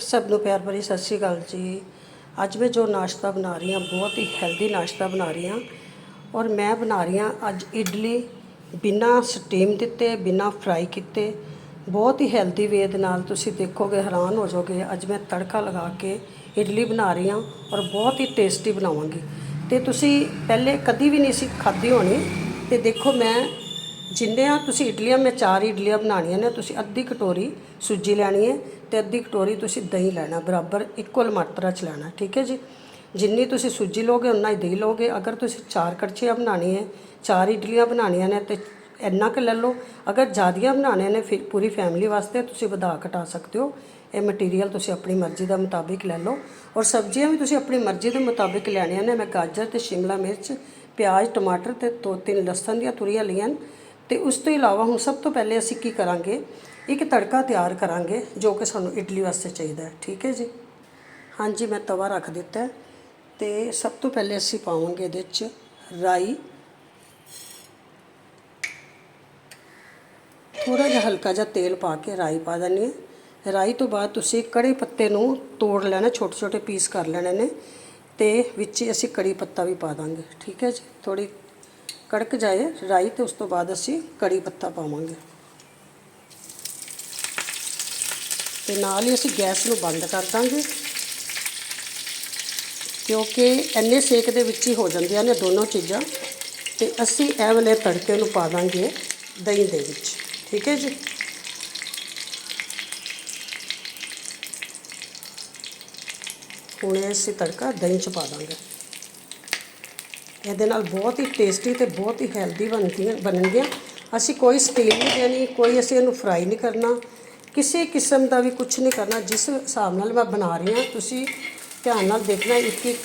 ਸਭ ਨੂੰ ਪਿਆਰ ਭਰੀ ਸਤਿ ਸ਼੍ਰੀ ਅਕਾਲ ਜੀ। ਅੱਜ ਮੈਂ ਜੋ ਨਾਸ਼ਤਾ ਬਣਾ ਰਹੀ ਹਾਂ, ਬਹੁਤ ਹੀ ਹੈਲਦੀ ਨਾਸ਼ਤਾ ਬਣਾ ਰਹੀ ਹਾਂ ਔਰ ਮੈਂ ਬਣਾ ਰਹੀ ਹਾਂ ਅੱਜ ਇਡਲੀ ਬਿਨਾਂ ਸਟੀਮ ਦਿੱਤੇ, ਬਿਨਾਂ ਫਰਾਈ ਕੀਤੇ। ਬਹੁਤ ਹੀ ਹੈਲਦੀ ਵੇ ਦੇ ਨਾਲ ਤੁਸੀਂ ਦੇਖੋਗੇ, ਹੈਰਾਨ ਹੋ ਜਾਓਗੇ, ਅੱਜ ਮੈਂ ਤੜਕਾ ਲਗਾ ਕੇ ਇਡਲੀ ਬਣਾ ਰਹੀ ਹਾਂ ਔਰ ਬਹੁਤ ਹੀ ਟੇਸਟੀ ਬਣਾਵਾਂਗੀ। ਤੇ ਤੁਸੀਂ ਪਹਿਲੇ ਕਦੀ ਵੀ ਨਹੀਂ ਸੀ ਖਾਧੀ ਹੋਣੀ ਤੇ ਦੇਖੋ ਮੈਂ ਜਿੰਨੇ ਆ, ਤੁਸੀਂ ਇਡਲੀਆਂ, ਮੈਂ ਚਾਰ ਇਡਲੀਆਂ ਬਣਾਉਣੀਆਂ ਨੇ, ਤੁਸੀਂ ਅੱਧੀ ਕਟੋਰੀ ਸੂਜੀ ਲੈਣੀ ਹੈ ਤੇ ਅੱਧੀ ਕਟੋਰੀ ਤੁਸੀਂ ਦਹੀਂ ਲੈਣਾ, ਬਰਾਬਰ ਇਕੁਅਲ ਮਾਤਰਾ ਚ ਲੈਣਾ, ਠੀਕ ਹੈ ਜੀ? ਜਿੰਨੀ ਤੁਸੀਂ ਸੂਜੀ ਲੋਗੇ ਉਨਾ ਹੀ ਦਹੀਂ ਲੋਗੇ ਅਗਰ ਤੁਸੀਂ ਚਾਰ ਕੜਛੀਆਂ ਬਣਾਉਣੀ ਹੈ, ਚਾਰ ਇਡਲੀਆਂ ਬਣਾਉਣੀਆਂ ਨੇ, ਤੇ ਇੰਨਾ ਕੁ ਲੈ ਲਓ। ਅਗਰ ਜ਼ਿਆਦੀਆਂ ਬਣਾਉਣੇ ਨੇ, ਫਿਰ ਪੂਰੀ ਫੈਮਿਲੀ ਵਾਸਤੇ ਤੁਸੀਂ ਵਧਾ ਘਟਾ ਸਕਦੇ ਹੋ। ਇਹ ਮਟੀਰੀਅਲ ਤੁਸੀਂ ਆਪਣੀ ਮਰਜ਼ੀ ਦਾ ਮੁਤਾਬਿਕ ਲੈ ਲਓ। ਔਰ ਸਬਜ਼ੀਆਂ ਵੀ ਤੁਸੀਂ ਆਪਣੀ ਮਰਜ਼ੀ ਦੇ ਮੁਤਾਬਿਕ ਲੈਣੀਆਂ ਨੇ। ਮੈਂ ਗਾਜਰ ਤੇ ਸ਼ਿਮਲਾ ਮਿਰਚ, ਪਿਆਜ਼, ਟਮਾਟਰ ਤੇ ਦੋ ਤਿੰਨ ਲਸਣ ਦੀਆਂ ਤੁਰੀਆਂ ਲਈਆਂ ਨੇ। ਤੇ ਉਸ ਤੋਂ ਇਲਾਵਾ ਹੁਣ ਸਭ ਤੋਂ ਪਹਿਲੇ ਅਸੀਂ ਕੀ ਕਰਾਂਗੇ? ਇੱਕ ਤੜਕਾ ਤਿਆਰ ਕਰਾਂਗੇ, ਜੋ ਕਿ ਸਾਨੂੰ ਇਡਲੀ ਵਾਸਤੇ ਚਾਹੀਦਾ ਹੈ। ਠੀਕ ਹੈ ਜੀ? ਹਾਂਜੀ, ਮੈਂ ਤਵਾ ਰੱਖ ਦਿੱਤਾ ਹੈ ਤੇ ਸਭ ਤੋਂ ਪਹਿਲੇ ਅਸੀਂ ਪਾਵਾਂਗੇ ਇਹਦੇ ਵਿੱਚ ਰਾਈ। ਥੋੜਾ ਜਿਹਾ ਹਲਕਾ ਜਿਹਾ ਤੇਲ ਪਾ ਕੇ ਰਾਈ ਪਾ ਦੇਣੀ ਹੈ। ਰਾਈ ਤੋਂ ਬਾਅਦ ਤੁਸੀਂ ਕੜੀ ਪੱਤੇ ਨੂੰ ਤੋੜ ਲੈਣਾ ਛੋਟੇ ਛੋਟੇ ਪੀਸ ਕਰ ਲੈਣੇ ਨੇ ਤੇ ਵਿੱਚ ਅਸੀਂ ਕੜੀ ਪੱਤਾ ਵੀ ਪਾ ਦਾਂਗੇ। ਠੀਕ ਹੈ ਜੀ? ਥੋੜੀ ਕੜਕ ਜਾਏ ਰਾਈ ਤੇ ਉਸ ਤੋਂ ਬਾਅਦ ਅਸੀਂ ਕੜੀ ਪੱਤਾ ਪਾਵਾਂਗੇ। ਤੇ ਨਾਲ ਹੀ ਅਸੀਂ ਗੈਸ ਨੂੰ ਬੰਦ ਕਰ ਦਾਂਗੇ। ਕਿਉਂਕਿ ਇੰਨੇ ਸੇਕ ਦੇ ਵਿੱਚ ਹੀ ਹੋ ਜਾਂਦੀਆਂ ਨੇ ਦੋਨੋਂ ਚੀਜ਼ਾਂ। ਤੇ ਅਸੀਂ ਇਹ ਵਾਲੇ ਤੜਕੇ ਨੂੰ ਪਾ ਦਾਂਗੇ ਦਹੀਂ ਦੇ ਵਿੱਚ। ਠੀਕ ਹੈ ਜੀ? ਹੁਣ ਅਸੀਂ ਤੜਕਾ ਦਹੀਂ ਚ ਪਾ ਦਾਂਗੇ। ਇਹਦੇ ਨਾਲ ਬਹੁਤ ਹੀ ਟੇਸਟੀ ਤੇ ਬਹੁਤ ਹੀ ਹੈਲਦੀ ਬਣਦੀਆਂ ਬਣਨਗੀਆਂ। ਅਸੀਂ ਕੋਈ ਸਟੀਮ ਨਹੀਂ ਦੇਣੀ, ਕੋਈ ਅਸੀਂ ਇਹਨੂੰ ਫਰਾਈ ਨਹੀਂ ਕਰਨਾ। ਕਿਸੇ ਕਿਸਮ ਦਾ ਵੀ ਕੁਝ ਨਹੀਂ ਕਰਨਾ। ਜਿਸ ਹਿਸਾਬ ਨਾਲ ਮੈਂ ਬਣਾ ਰਹੀ ਹਾਂ, ਤੁਸੀਂ ਧਿਆਨ ਨਾਲ ਦੇਖਣਾ, ਇੱਕ ਇੱਕ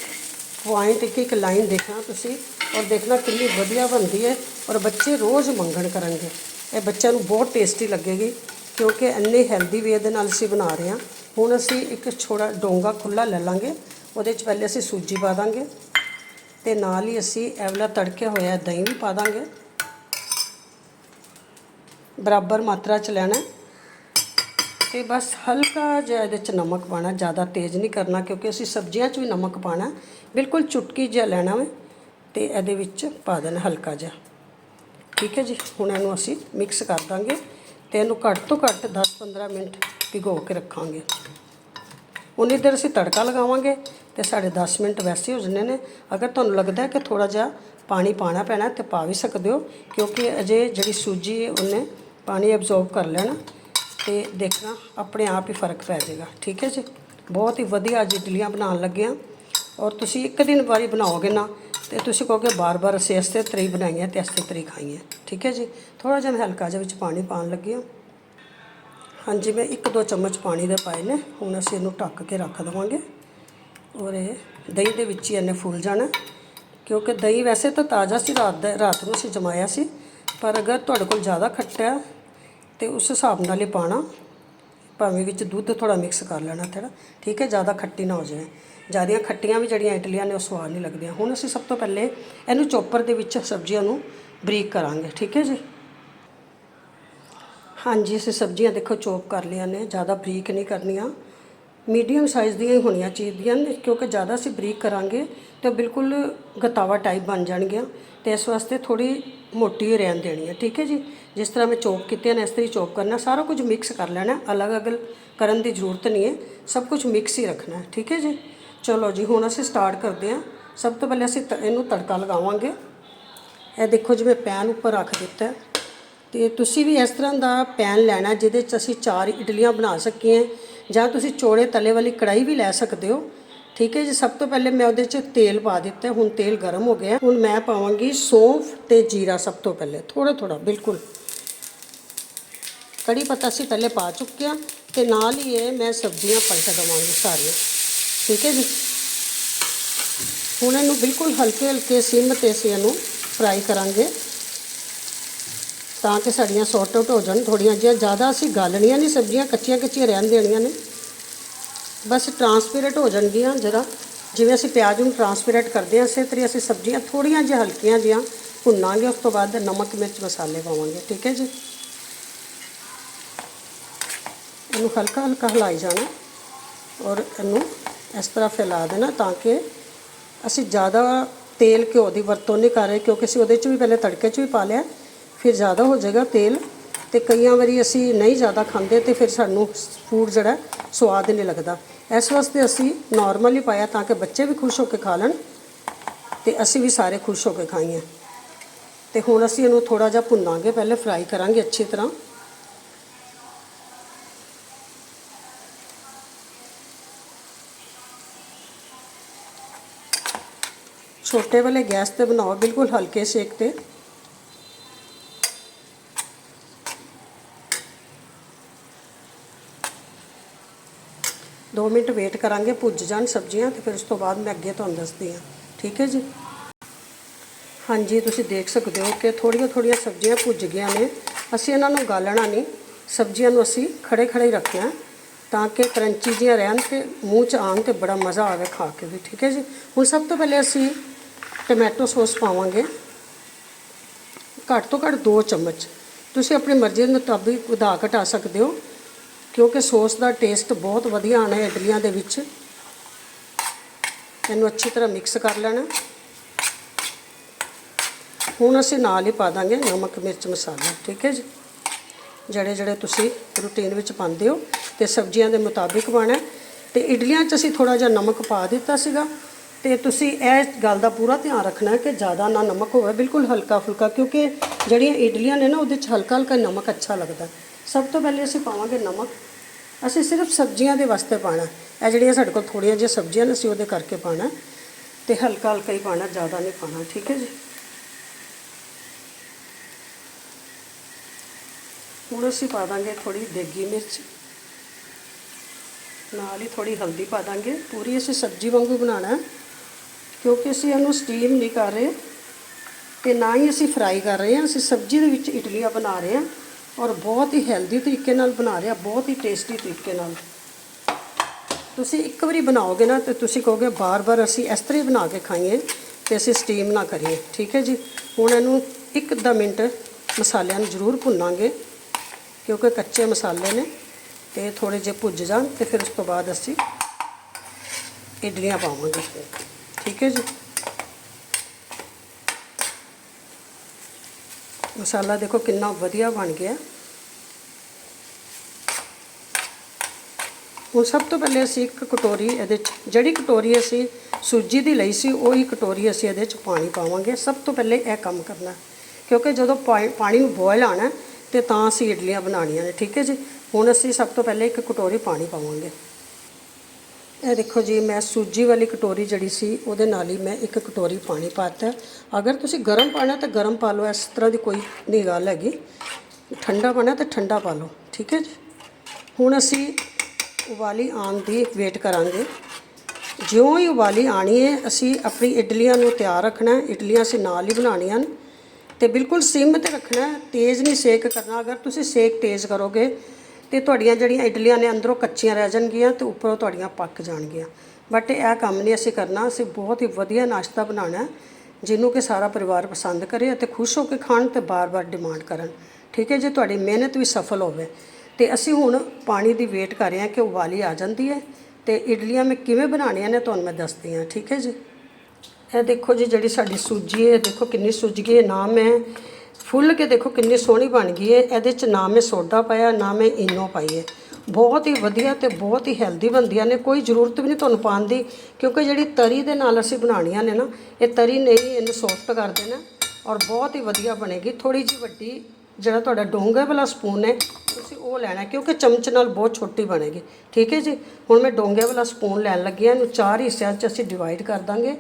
ਪੁਆਇੰਟ ਇੱਕ ਇੱਕ ਲਾਈਨ ਦੇਖਣਾ ਤੁਸੀਂ ਔਰ ਦੇਖਣਾ ਕਿੰਨੀ ਵਧੀਆ ਬਣਦੀ ਹੈ ਔਰ ਬੱਚੇ ਰੋਜ਼ ਮੰਗਣ ਕਰਨਗੇ। ਇਹ ਬੱਚਿਆਂ ਨੂੰ ਬਹੁਤ ਟੇਸਟੀ ਲੱਗੇਗੀ ਕਿਉਂਕਿ ਇੰਨੇ ਹੈਲਦੀ ਵੇ ਦੇ ਨਾਲ ਅਸੀਂ ਬਣਾ ਰਹੇ ਹਾਂ। ਹੁਣ ਅਸੀਂ ਇੱਕ ਛੋੜਾ ਡੋਂਗਾ ਖੁੱਲਾ ਲੈ ਲਾਂਗੇ। ਉਹਦੇ 'ਚ ਪਹਿਲੇ ਅਸੀਂ ਸੂਜੀ ਪਾ ਦਾਂਗੇ। ਤੇ ਨਾਲ ਹੀ ਅਸੀਂ ਐਵਲਾ ਤੜਕੇ ਹੋਇਆ ਦਹੀਂ ਵੀ ਪਾ ਦਾਂਗੇ। ਬਰਾਬਰ ਮਾਤਰਾ ਚ ਲੈਣਾ ਹੈ। ਤੇ ਬਸ ਹਲਕਾ ਜਿਹਾ ਇਹਦੇ ਚ ਨਮਕ ਪਾਣਾ ਜ਼ਿਆਦਾ ਤੇਜ਼ ਨਹੀਂ ਕਰਨਾ, ਕਿਉਂਕਿ ਅਸੀਂ ਸਬਜ਼ੀਆਂ 'ਚ ਵੀ ਨਮਕ ਪਾਣਾ ਬਿਲਕੁਲ ਚੁਟਕੀ ਜਿਹਾ ਲੈਣਾ ਵੇ, ਤੇ ਇਹਦੇ ਵਿੱਚ ਪਾ ਦੇਣਾ ਹਲਕਾ ਜਿਹਾ। ਠੀਕ ਹੈ ਜੀ, ਹੁਣ ਇਹਨੂੰ ਅਸੀਂ ਮਿਕਸ ਕਰ ਦਾਂਗੇ ਤੇ ਇਹਨੂੰ ਘੱਟ ਤੋਂ ਘੱਟ 10-15 ਮਿੰਟ ਭਿਗੋ ਕੇ ਰੱਖਾਂਗੇ। ਉਨੀ ਦੇਰ ਅਸੀਂ ਤੜਕਾ ਲਗਾਵਾਂਗੇ ਤੇ ਸਾਡੇ 10 ਮਿੰਟ ਵੈਸੇ ਹੋ ਜਾਂਦੇ ਨੇ। ਅਗਰ ਤੁਹਾਨੂੰ ਲੱਗਦਾ ਕਿ ਥੋੜਾ ਜਿਹਾ ਪਾਣੀ ਪਾਣਾ ਪੈਣਾ ਤੇ ਪਾ ਵੀ ਸਕਦੇ ਹੋ, ਕਿਉਂਕਿ ਅਜੇ ਜਿਹੜੀ ਸੂਜੀ ਹੈ, ਉਹਨੇ ਪਾਣੀ ਐਬਜ਼ੌਰਬ ਕਰ ਲੈਣਾ ਤੇ ਦੇਖਣਾ ਆਪਣੇ ਆਪ ਹੀ ਫ਼ਰਕ ਪੈ ਜਾਏਗਾ। ਠੀਕ ਹੈ ਜੀ? ਬਹੁਤ ਹੀ ਵਧੀਆ ਅੱਜ ਇਡਲੀਆਂ ਬਣਾਉਣ ਲੱਗੇ ਹਾਂ ਔਰ ਤੁਸੀਂ ਇੱਕ ਦਿਨ ਵਾਰੀ ਬਣਾਓਗੇ ਨਾ, ਤੇ ਤੁਸੀਂ ਕਹੋਗੇ ਬਾਰ-ਬਾਰ ਅਸੀਂ ਇਸੇ ਤਰੀ ਬਣਾਈਆਂ ਤੇ ਇਸੇ ਤਰੀ ਖਾਈਆਂ। ਠੀਕ ਹੈ ਜੀ? ਥੋੜਾ ਜਿਹਾ ਮੈਂ ਹਲਕਾ ਜਿਹਾ ਵਿੱਚ ਪਾਣੀ ਪਾਉਣ ਲੱਗੀ ਹਾਂ ਹਾਂਜੀ, ਮੈਂ ਇੱਕ ਦੋ ਚਮਚ ਪਾਣੀ ਦੇ ਪਾਏ ਨੇ। ਹੁਣ ਅਸੀਂ ਇਹਨੂੰ ਢੱਕ ਕੇ ਰੱਖ ਦੇਵਾਂਗੇ। ਔਰ ਇਹ ਦਹੀਂ ਦੇ ਵਿੱਚ ਹੀ ਇਹਨੇ ਫੁੱਲ ਜਾਣਾ, ਕਿਉਂਕਿ ਦਹੀਂ ਵੈਸੇ ਤਾਂ ਤਾਜ਼ਾ ਸੀ, ਰਾਤ ਦਾ, ਰਾਤ ਨੂੰ ਅਸੀਂ ਜਮਾਇਆ ਸੀ, ਪਰ ਅਗਰ ਤੁਹਾਡੇ ਕੋਲ ਜ਼ਿਆਦਾ ਖੱਟਾ ਹੈ ਤੇ ਉਸ ਹਿਸਾਬ ਨਾਲ ਹੀ ਪਾਣਾ ਭਾਵੇਂ ਵਿੱਚ ਦੁੱਧ ਥੋੜਾ ਮਿਕਸ ਕਰ ਲੈਣਾ ਥੋੜਾ ਠੀਕ ਹੈ, ਜ਼ਿਆਦਾ ਖੱਟੀ ਨਾ ਹੋ ਜਾਵੇ। ਜ਼ਿਆਦੀਆਂ ਖੱਟੀਆਂ ਵੀ ਜਿਹੜੀਆਂ ਇਡਲੀਆਂ ਨੇ ਉਹ ਸਵਾਦ ਨਹੀਂ ਲੱਗਦੀਆਂ। ਹੁਣ ਅਸੀਂ ਸਭ ਤੋਂ ਪਹਿਲੇ ਇਹਨੂੰ ਚੋਪਰ ਦੇ ਵਿੱਚ ਸਬਜ਼ੀਆਂ ਨੂੰ ਬਰੀਕ ਕਰਾਂਗੇ, ਠੀਕ ਹੈ ਜੀ? ਹਾਂਜੀ, ਅਸੀਂ ਸਬਜ਼ੀਆਂ ਦੇਖੋ ਚੋਪ ਕਰ ਲਿਆ ਨੇ, ਜ਼ਿਆਦਾ ਬਰੀਕ ਨਹੀਂ ਕਰਨੀਆਂ। ਮੀਡੀਅਮ ਸਾਈਜ਼ ਦੀਆਂ ਹੀ ਹੋਣੀਆਂ ਚਾਹੀਦੀਆਂ ਨੇ, ਕਿਉਂਕਿ ਜ਼ਿਆਦਾ ਅਸੀਂ ਬਰੀਕ ਕਰਾਂਗੇ ਤਾਂ ਉਹ ਬਿਲਕੁਲ ਗਤਾਵਾ ਟਾਈਪ ਬਣ ਜਾਣਗੀਆਂ ਤੇ ਇਸ ਵਾਸਤੇ ਥੋੜੀ ਮੋਟੀ ਹੀ ਰਹਿਣ ਦੇਣੀ ਹੈ, ਠੀਕ ਹੈ ਜੀ? ਜਿਸ ਤਰ੍ਹਾਂ ਮੈਂ ਚੋਪ ਕੀਤੀਆਂ ਨੇ, ਇਸ ਤਰ੍ਹਾਂ ਹੀ ਚੋਪ ਕਰਨਾ, ਸਾਰਾ ਕੁਝ ਮਿਕਸ ਕਰ ਲੈਣਾ, ਅਲੱਗ-ਅਲੱਗ ਕਰਨ ਦੀ ਜ਼ਰੂਰਤ ਨਹੀਂ ਹੈ, ਸਭ ਕੁਝ ਮਿਕਸ ਹੀ ਰੱਖਣਾ ਹੈ, ਠੀਕ ਹੈ ਜੀ? ਚਲੋ ਜੀ, ਹੁਣ ਅਸੀਂ ਸਟਾਰਟ ਕਰਦੇ ਹਾਂ। ਸਭ ਤੋਂ ਪਹਿਲੇ ਅਸੀਂ ਤ- ਇਹਨੂੰ ਤੜਕਾ ਲਗਾਵਾਂਗੇ। ਇਹ ਦੇਖੋ ਜਿਵੇਂ ਪੈਨ ਉੱਪਰ ਰੱਖ ਦਿੱਤਾ ਹੈ। ਤੇ ਤੁਸੀਂ ਵੀ ਇਸ ਤਰ੍ਹਾਂ ਦਾ ਪੈਨ ਲੈਣਾ, ਜਿਹਦੇ 'ਚ ਅਸੀਂ ਚਾਰ ਇਡਲੀਆਂ ਬਣਾ ਸਕੀਏ। ਜਾਂ ਤੁਸੀਂ ਚੌੜੇ ਤਲੇ ਵਾਲੀ ਕੜਾਈ ਵੀ ਲੈ ਸਕਦੇ ਹੋ। ਠੀਕ ਹੈ ਜੀ, ਸਭ ਤੋਂ ਪਹਿਲੇ ਮੈਂ ਉਹਦੇ 'ਚ ਤੇਲ ਪਾ ਦਿੱਤਾ ਹੁਣ ਤੇਲ ਗਰਮ ਹੋ ਗਿਆ। ਹੁਣ ਮੈਂ ਪਾਵਾਂਗੀ ਸੌਂਫ ਤੇ ਜੀਰਾ ਸਭ ਤੋਂ ਪਹਿਲੇ। ਥੋੜਾ ਥੋੜਾ ਬਿਲਕੁਲ। ਕੜੀ ਪੱਤਾ ਅਸੀਂ ਪਹਿਲੇ ਪਾ ਚੁੱਕੇ ਹਾਂ ਤੇ ਨਾਲ ਹੀ ਇਹ ਮੈਂ ਸਬਜ਼ੀਆਂ ਪਲਟ ਦਵਾਂਗੀ ਸਾਰੀਆਂ। ਠੀਕ ਹੈ ਜੀ। ਹੁਣ ਇਹਨੂੰ ਬਿਲਕੁਲ ਹਲਕੇ ਹਲਕੇ ਸਿਮ ਤੇ ਅਸੀਂ ਇਹਨੂੰ ਫਰਾਈ ਕਰਾਂਗੇ। ਤਾਂ ਕਿ ਸਾਡੀਆਂ ਸੌਟ ਆਊਟ ਹੋ ਜਾਣ। ਥੋੜੀਆਂ ਜਿਹੀਆਂ ਜ਼ਿਆਦਾ ਅਸੀਂ ਗਾਲਣੀਆਂ ਨਹੀਂ ਸਬਜ਼ੀਆਂ ਕੱਚੀਆਂ ਕੱਚੀਆਂ ਰਹਿਣ ਦੇਣੀਆਂ ਨੇ। ਬਸ ਟਰਾਂਸਪੇਰੈਂਟ ਹੋ ਜਾਣਗੀਆਂ ਜਰਾ। ਜਿਵੇਂ ਅਸੀਂ ਪਿਆਜ਼ ਨੂੰ ਟਰਾਂਸਪੇਰੈਂਟ ਕਰਦੇ ਹਾਂ, ਇਸੇ ਤਰ੍ਹਾਂ ਅਸੀਂ ਸਬਜ਼ੀਆਂ ਥੋੜੀਆਂ ਜਿਹੀਆਂ ਹਲਕੀਆਂ ਜਿਹੀਆਂ ਭੁੰਨਾਂਗੇ, ਉਸ ਤੋਂ ਬਾਅਦ ਨਮਕ, ਮਿਰਚ, ਮਸਾਲੇ ਪਾਵਾਂਗੇ। ਠੀਕ ਹੈ ਜੀ? ਇਹਨੂੰ ਹਲਕਾ ਹਲਕਾ ਹਿਲਾਈ ਜਾਣਾ ਔਰ ਇਹਨੂੰ ਇਸ ਤਰ੍ਹਾਂ ਫੈਲਾ ਦੇਣਾ ਤਾਂ ਕਿ ਅਸੀਂ ਜ਼ਿਆਦਾ ਤੇਲ ਘਿਓ ਦੀ ਵਰਤੋਂ ਨਹੀਂ ਕਰ ਰਹੇ, ਕਿਉਂਕਿ ਅਸੀਂ ਉਹਦੇ 'ਚ ਵੀ ਪਹਿਲੇ ਤੜਕੇ 'ਚ ਵੀ ਪਾ ਲਿਆ। ਫਿਰ ਜ਼ਿਆਦਾ ਹੋ ਜਾਏਗਾ ਤੇਲ ਤੇ ਕਈਆਂ ਵਾਰੀ ਅਸੀਂ ਨਹੀਂ ਜ਼ਿਆਦਾ ਖਾਂਦੇ ਤੇ ਫਿਰ ਸਾਨੂੰ ਫੂਡ ਜਿਹੜਾ ਸਵਾਦ ਨਹੀਂ ਲੱਗਦਾ। ਇਸ ਵਾਸਤੇ ਅਸੀਂ ਨਾਰਮਲ ਹੀ ਪਾਇਆ ਤਾਂ ਕਿ ਬੱਚੇ ਵੀ ਖੁਸ਼ ਹੋ ਕੇ ਖਾ ਲੈਣ ਤੇ ਅਸੀਂ ਵੀ ਸਾਰੇ ਖੁਸ਼ ਹੋ ਕੇ ਖਾਈਏ। ਤੇ ਹੁਣ ਅਸੀਂ ਇਹਨੂੰ ਥੋੜਾ ਜਿਹਾ ਭੁੰਨਾਂਗੇ, ਪਹਿਲੇ ਫਰਾਈ ਕਰਾਂਗੇ ਅੱਛੀ ਤਰ੍ਹਾਂ। ਛੋਟੇ ਵਾਲੇ ਗੈਸ ਤੇ ਬਣਾਓ, ਬਿਲਕੁਲ ਹਲਕੇ ਸੇਕ ਤੇ। ਦੋ ਮਿੰਟ ਵੇਟ ਕਰਾਂਗੇ, ਭੁੱਜ ਜਾਣ ਸਬਜ਼ੀਆਂ ਤੇ ਫਿਰ ਉਸ ਤੋਂ ਬਾਅਦ ਮੈਂ ਅੱਗੇ ਤੁਹਾਨੂੰ ਦੱਸਦੀ ਹਾਂ। ਠੀਕ ਹੈ ਜੀ? ਹਾਂਜੀ, ਤੁਸੀਂ ਦੇਖ ਸਕਦੇ ਹੋ ਕਿ ਥੋੜੀਆਂ ਥੋੜੀਆਂ ਸਬਜ਼ੀਆਂ ਭੁੱਜ ਗਈਆਂ ਨੇ। ਅਸੀਂ ਇਹਨਾਂ ਨੂੰ ਗਾਲਣਾ ਨਹੀਂ। ਸਬਜ਼ੀਆਂ ਨੂੰ ਅਸੀਂ ਖੜੇ ਖੜੇ ਹੀ ਰੱਖਣਾ ਤਾਂ ਕਿ ਕਰੰਚੀ ਜਿਹੀਆਂ ਰਹਿਣ ਤੇ ਮੂੰਹ 'ਚ ਆਉਣ ਤੇ ਬੜਾ ਮਜ਼ਾ ਆਵੇ ਖਾ ਕੇ ਵੀ। ਠੀਕ ਹੈ ਜੀ? ਹੁਣ ਸਭ ਤੋਂ ਪਹਿਲੇ ਅਸੀਂ ਟੋਮੈਟੋ ਸੌਸ ਪਾਵਾਂਗੇ। ਘੱਟ ਤੋਂ ਘੱਟ 2 ਚਮਚ। ਤੁਸੀਂ ਆਪਣੀ ਮਰਜ਼ੀ ਦੇ ਮੁਤਾਬਿਕ ਵਧਾ ਘਟਾ ਸਕਦੇ ਹੋ। ਕਿਉਂਕਿ ਸੌਸ ਦਾ ਟੇਸਟ ਬਹੁਤ ਵਧੀਆ ਆਣਾ ਹੈ ਇਡਲੀਆਂ ਦੇ ਵਿੱਚ। ਇਹਨੂੰ ਅੱਛੀ ਤਰ੍ਹਾਂ ਮਿਕਸ ਕਰ ਲੈਣਾ। ਹੁਣ ਅਸੀਂ ਨਾਲ ਹੀ ਪਾ ਦਾਂਗੇ ਨਮਕ, ਮਿਰਚ, ਮਸਾਲਾ, ਠੀਕ ਹੈ ਜੀ? ਜਿਹੜੇ ਜਿਹੜੇ ਤੁਸੀਂ ਰੂਟੀਨ ਵਿੱਚ ਪਾਉਂਦੇ ਹੋ ਤੇ ਸਬਜ਼ੀਆਂ ਦੇ ਮੁਤਾਬਿਕ ਪਾਣਾ ਹੈ। ਤੇ ਇਡਲੀਆਂ 'ਚ ਅਸੀਂ ਥੋੜਾ ਜਿਹਾ ਨਮਕ ਪਾ ਦਿੱਤਾ ਸੀਗਾ ਤੇ ਤੁਸੀਂ ਇਹ ਗੱਲ ਦਾ ਪੂਰਾ ਧਿਆਨ ਰੱਖਣਾ ਕਿ ਜ਼ਿਆਦਾ ਨਾ ਨਮਕ ਹੋਵੇ, ਬਿਲਕੁਲ ਹਲਕਾ ਫੁਲਕਾ ਕਿਉਂਕਿ ਜਿਹੜੀਆਂ ਇਡਲੀਆਂ ਨੇ ਨਾ ਉਹਦੇ 'ਚ ਹਲਕਾ ਹਲਕਾ ਨਮਕ ਅੱਛਾ ਲੱਗਦਾ। ਸਭ ਤੋਂ ਪਹਿਲੇ ਅਸੀਂ ਪਾਵਾਂਗੇ ਨਮਕ। ਅਸੀਂ ਸਿਰਫ ਸਬਜ਼ੀਆਂ ਦੇ ਵਾਸਤੇ ਪਾਣਾ। ਇਹ ਜਿਹੜੀਆਂ ਸਾਡੇ ਕੋਲ ਥੋੜੀਆਂ ਜਿਹੀਆਂ ਸਬਜ਼ੀਆਂ ਨੇ, ਅਸੀਂ ਉਹਦੇ ਕਰਕੇ ਪਾਣਾ। ਤੇ ਹਲਕਾ ਹਲਕਾ ਹੀ ਪਾਣਾ, ਜ਼ਿਆਦਾ ਨਹੀਂ ਪਾਣਾ, ਠੀਕ ਹੈ ਜੀ? ਹੁਣ ਅਸੀਂ ਪਾ ਦਾਂਗੇ ਥੋੜੀ ਦੇਗੀ ਮਿਰਚ। ਨਾਲ ਹੀ ਥੋੜੀ ਹਲਦੀ ਪਾ ਦਾਂਗੇ। ਪੂਰੀ ਅਸੀਂ ਸਬਜ਼ੀ ਵਾਂਗੂ ਬਣਾਉਣਾ ਕਿਉਂਕਿ ਅਸੀਂ ਇਹਨੂੰ ਸਟੀਮ ਨਹੀਂ ਕਰ ਰਹੇ। ਤੇ ਨਾ ਹੀ ਅਸੀਂ ਫਰਾਈ ਕਰ ਰਹੇ ਹਾਂ, ਅਸੀਂ ਸਬਜ਼ੀ ਦੇ ਵਿੱਚ ਇਡਲੀਆਂ ਬਣਾ ਰਹੇ ਹਾਂ। ਔਰ ਬਹੁਤ ਹੀ ਹੈਲਦੀ ਤਰੀਕੇ ਨਾਲ ਬਣਾ ਰਿਹਾ, ਬਹੁਤ ਹੀ ਟੇਸਟੀ ਤਰੀਕੇ ਨਾਲ। ਤੁਸੀਂ ਇੱਕ ਵਾਰੀ ਬਣਾਓਗੇ ਨਾ, ਤੇ ਤੁਸੀਂ ਕਹੋਗੇ ਬਾਰ-ਬਾਰ ਅਸੀਂ ਇਸ ਤਰ੍ਹਾਂ ਹੀ ਬਣਾ ਕੇ ਖਾਈਏ ਤੇ ਅਸੀਂ ਸਟੀਮ ਨਾ ਕਰੀਏ। ਠੀਕ ਹੈ ਜੀ? ਹੁਣ ਇਹਨੂੰ ਇੱਕ ਅੱਧਾ ਮਿੰਟ ਮਸਾਲਿਆਂ ਨੂੰ ਜ਼ਰੂਰ ਭੁੰਨਾਂਗੇ, ਕਿਉਂਕਿ ਕੱਚੇ ਮਸਾਲੇ ਨੇ, ਤੇ ਥੋੜੇ ਜਿਹੇ ਭੁੱਜ ਜਾਣ ਤੇ ਫਿਰ ਉਸ ਤੋਂ ਬਾਅਦ ਅਸੀਂ ਇਡਲੀਆਂ ਪਾਵਾਂਗੇ। ਠੀਕ ਹੈ ਜੀ? ਮਸਾਲਾ ਦੇਖੋ ਕਿੰਨਾ ਵਧੀਆ ਬਣ ਗਿਆ। ਹੁਣ ਸਭ ਤੋਂ ਪਹਿਲੇ ਅਸੀਂ ਇੱਕ ਕਟੋਰੀ ਇਹਦੇ 'ਚ, ਜਿਹੜੀ ਕਟੋਰੀ ਅਸੀਂ ਸੂਜੀ ਦੀ ਲਈ ਸੀ, ਉਹੀ ਕਟੋਰੀ ਅਸੀਂ ਇਹਦੇ 'ਚ ਪਾਣੀ ਪਾਵਾਂਗੇ। ਸਭ ਤੋਂ ਪਹਿਲੇ ਇਹ ਕੰਮ ਕਰਨਾ, ਕਿਉਂਕਿ ਜਦੋਂ ਪਾਣੀ ਪਾਣੀ ਨੂੰ ਬੋਇਲ ਆਣਾ ਤੇ ਤਾਂ ਅਸੀਂ ਇਡਲੀਆਂ ਬਣਾਉਣੀਆਂ ਨੇ, ਠੀਕ ਹੈ ਜੀ? ਹੁਣ ਅਸੀਂ ਸਭ ਤੋਂ ਪਹਿਲੇ ਇੱਕ ਕਟੋਰੀ ਪਾਣੀ ਪਾਵਾਂਗੇ। ਇਹ ਦੇਖੋ ਜੀ, ਮੈਂ ਸੂਜੀ ਵਾਲੀ ਕਟੋਰੀ ਜਿਹੜੀ ਸੀ, ਉਹਦੇ ਨਾਲ ਹੀ ਮੈਂ ਇੱਕ ਕਟੋਰੀ ਪਾਣੀ ਪਾਤਾ ਅਗਰ ਤੁਸੀਂ ਗਰਮ ਪਾਣਾ, ਤਾਂ ਗਰਮ ਪਾ ਲਓ, ਇਸ ਤਰ੍ਹਾਂ ਦੀ ਕੋਈ ਨਹੀਂ ਗੱਲ ਹੈਗੀ। ਠੰਡਾ ਪਾਣਾ, ਤਾਂ ਠੰਡਾ ਪਾ ਲਓ, ਠੀਕ ਹੈ ਜੀ? ਹੁਣ ਅਸੀਂ ਉਬਾਲੀ ਆਉਣ ਦੀ ਵੇਟ ਕਰਾਂਗੇ। ਜਿਉਂ ਹੀ ਉਬਾਲੀ ਆਣੀ ਹੈ, ਅਸੀਂ ਆਪਣੀ ਇਡਲੀਆਂ ਨੂੰ ਤਿਆਰ ਰੱਖਣਾ, ਇਡਲੀਆਂ ਅਸੀਂ ਨਾਲ ਹੀ ਬਣਾਉਣੀਆਂ ਨੇ। ਤੇ ਬਿਲਕੁਲ ਸਿਮ ਤੇ ਰੱਖਣਾ, ਤੇਜ਼ ਨਹੀਂ ਸੇਕ ਕਰਨਾ। ਅਗਰ ਤੁਸੀਂ ਸੇਕ ਤੇਜ਼ ਕਰੋਗੇ ਤੇ ਤੁਹਾਡੀਆਂ ਜਿਹੜੀਆਂ ਇਡਲੀਆਂ ਨੇ ਅੰਦਰੋਂ ਕੱਚੀਆਂ ਰਹਿ ਜਾਣਗੀਆਂ ਤੇ ਉੱਪਰੋਂ ਤੁਹਾਡੀਆਂ ਪੱਕ ਜਾਣਗੀਆਂ। ਬਟ ਇਹ ਕੰਮ ਨਹੀਂ ਅਸੀਂ ਕਰਨਾ, ਅਸੀਂ ਬਹੁਤ ਹੀ ਵਧੀਆ ਨਾਸ਼ਤਾ ਬਣਾਉਣਾ ਜਿਹਨੂੰ ਕਿ ਸਾਰਾ ਪਰਿਵਾਰ ਪਸੰਦ ਕਰੇ ਅਤੇ ਖੁਸ਼ ਹੋ ਕੇ ਖਾਣ ਤੇ ਬਾਰ-ਬਾਰ ਡਿਮਾਂਡ ਕਰਨ। ਠੀਕ ਹੈ ਜੇ, ਤੁਹਾਡੀ ਮਿਹਨਤ ਵੀ ਸਫਲ ਹੋਵੇ। ਤੇ ਅਸੀਂ ਹੁਣ ਪਾਣੀ ਦੀ ਵੇਟ ਕਰ ਰਹੇ ਹਾਂ ਕਿ ਉਬਾਲੀ ਆ ਜਾਂਦੀ ਹੈ ਤੇ ਇਡਲੀਆਂ ਮੈਂ ਕਿਵੇਂ ਬਣਾਉਣੀਆਂ ਨੇ ਤੁਹਾਨੂੰ ਮੈਂ ਦੱਸਦੀ ਹਾਂ। ਠੀਕ ਹੈ ਜੀ? ਇਹ ਦੇਖੋ ਜੀ, ਜਿਹੜੀ ਸਾਡੀ ਸੂਜੀ ਹੈ ਦੇਖੋ ਕਿੰਨੀ ਸੁੱਜ ਗਈ ਹੈ ਨਾ ਮੈਂ ਫੁੱਲ ਕੇ ਦੇਖੋ ਕਿੰਨੀ ਸੋਹਣੀ ਬਣ ਗਈ ਹੈ ਇਹਦੇ ਚ ਨਾ ਮੈਂ ਸੋਡਾ ਪਾਇਆ, ਨਾ ਮੈਂ ਇਨੋ ਪਾਈ ਹੈ ਬਹੁਤ ਹੀ ਵਧੀਆ ਤੇ ਬਹੁਤ ਹੀ ਹੈਲਦੀ ਬਣਦੀਆਂ ਨੇ, ਕੋਈ ਜ਼ਰੂਰਤ ਵੀ ਨਹੀਂ ਤੁਹਾਨੂੰ ਪਾਉਣ ਦੀ, ਕਿਉਂਕਿ ਜਿਹੜੀ ਤਰੀ ਦੇ ਨਾਲ ਅਸੀਂ ਬਣਾਉਣੀਆਂ ਨੇ ਨਾ, ਇਹ ਤਰੀ ਨਹੀਂ, ਇਹਨੂੰ ਸੌਫਟ ਕਰ ਦੇਣਾ ਔਰ ਬਹੁਤ ਹੀ ਵਧੀਆ ਬਣੇਗੀ। ਥੋੜੀ ਜਿਹੀ ਵੱਡੀ, ਜਿਹੜਾ ਤੁਹਾਡਾ ਡੋਂਗੇ ਵਾਲਾ ਸਪੂਨ ਹੈ ਤੁਸੀਂ ਉਹ ਲੈਣਾ ਕਿਉਂਕਿ ਚਮਚ ਨਾਲ ਬਹੁਤ ਛੋਟੀ ਬਣੇਗੀ। ਠੀਕ ਹੈ ਜੀ? ਹੁਣ ਮੈਂ ਡੋਂਗੇ ਵਾਲਾ ਸਪੂਨ ਲੈਣ ਲੱਗੀ ਹਾਂ, ਇਹਨੂੰ ਚਾਰ ਹਿੱਸਿਆਂ 'ਚ ਅਸੀਂ ਡਿਵਾਈਡ ਕਰ ਦਾਂਗੇ।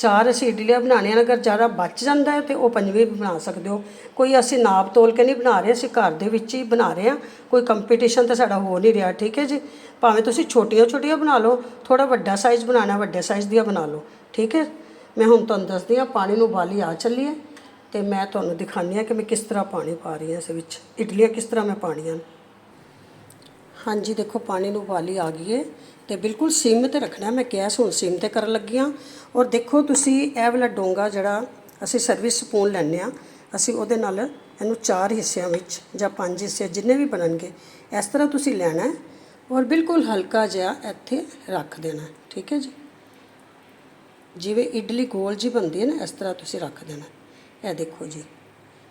ਚਾਰ ਅਸੀਂ ਇਡਲੀਆਂ ਬਣਾਉਣੀਆਂ ਨੇ, ਅਗਰ ਜ਼ਿਆਦਾ ਬਚ ਜਾਂਦਾ ਹੈ ਤੇ ਉਹ ਪੰਜਵੀਂ ਵੀ ਬਣਾ ਸਕਦੇ ਹੋ। ਕੋਈ ਅਸੀਂ ਨਾਪ ਤੋਲ ਕੇ ਨਹੀਂ ਬਣਾ ਰਹੇ, ਅਸੀਂ ਘਰ ਦੇ ਵਿੱਚ ਹੀ ਬਣਾ ਰਹੇ ਹਾਂ। ਕੋਈ ਕੰਪੀਟੀਸ਼ਨ ਤਾਂ ਸਾਡਾ ਹੋ ਨਹੀਂ ਰਿਹਾ, ਠੀਕ ਹੈ ਜੀ? ਭਾਵੇਂ ਤੁਸੀਂ ਛੋਟੀਆਂ ਛੋਟੀਆਂ ਬਣਾ ਲਓ ਥੋੜਾ ਵੱਡਾ ਸਾਈਜ਼ ਬਣਾਉਣਾ, ਵੱਡੇ ਸਾਈਜ਼ ਦੀਆਂ ਬਣਾ ਲਓ, ਠੀਕ ਹੈ? ਮੈਂ ਹੁਣ ਤੁਹਾਨੂੰ ਦੱਸਦੀ ਹਾਂ, ਪਾਣੀ ਨੂੰ ਉਬਾਲੀ ਆ ਚੱਲੀ ਹੈ ਤੇ ਮੈਂ ਤੁਹਾਨੂੰ ਦਿਖਾਉਂਦੀ ਹਾਂ ਕਿ ਮੈਂ ਕਿਸ ਤਰ੍ਹਾਂ ਪਾਣੀ ਪਾ ਰਹੀ ਹਾਂ ਇਸ ਵਿੱਚ। ਇਡਲੀਆਂ ਕਿਸ ਤਰ੍ਹਾਂ ਮੈਂ ਪਾਣੀਆਂ ਹਾਂਜੀ, ਦੇਖੋ, ਪਾਣੀ ਨੂੰ ਉਬਾਲੀ ਆ ਗਈ ਹੈ ਤੇ ਬਿਲਕੁਲ ਸਿਮ ਤੇ ਰੱਖਣਾ ਮੈਂ ਗੈਸ ਹੁਣ ਸਿਮ ਤੇ ਕਰਨ ਲੱਗੀ ਹਾਂ। ਔਰ ਦੇਖੋ, ਤੁਸੀਂ ਇਹ ਵਾਲਾ ਡੋਂਗਾ ਜਿਹੜਾ ਅਸੀਂ ਸਰਵਿਸ ਸਪੂਨ ਲੈਂਦੇ ਆ ਅਸੀਂ ਉਹਦੇ ਨਾਲ ਇਹਨੂੰ ਚਾਰ ਹਿੱਸਿਆਂ ਵਿੱਚ ਜਾਂ ਪੰਜ ਹਿੱਸੇ ਜਿੰਨੇ ਵੀ ਬਣਨਗੇ, ਇਸ ਤਰ੍ਹਾਂ ਤੁਸੀਂ ਲੈਣਾ ਔਰ ਬਿਲਕੁਲ ਹਲਕਾ ਜਿਹਾ ਇੱਥੇ ਰੱਖ ਦੇਣਾ ਠੀਕ ਹੈ ਜੀ? ਜਿਵੇਂ ਇਡਲੀ ਗੋਲ ਜੀ ਬਣਦੀ ਹੈ ਨਾ, ਇਸ ਤਰ੍ਹਾਂ ਤੁਸੀਂ ਰੱਖ ਦੇਣਾ ਇਹ ਦੇਖੋ ਜੀ।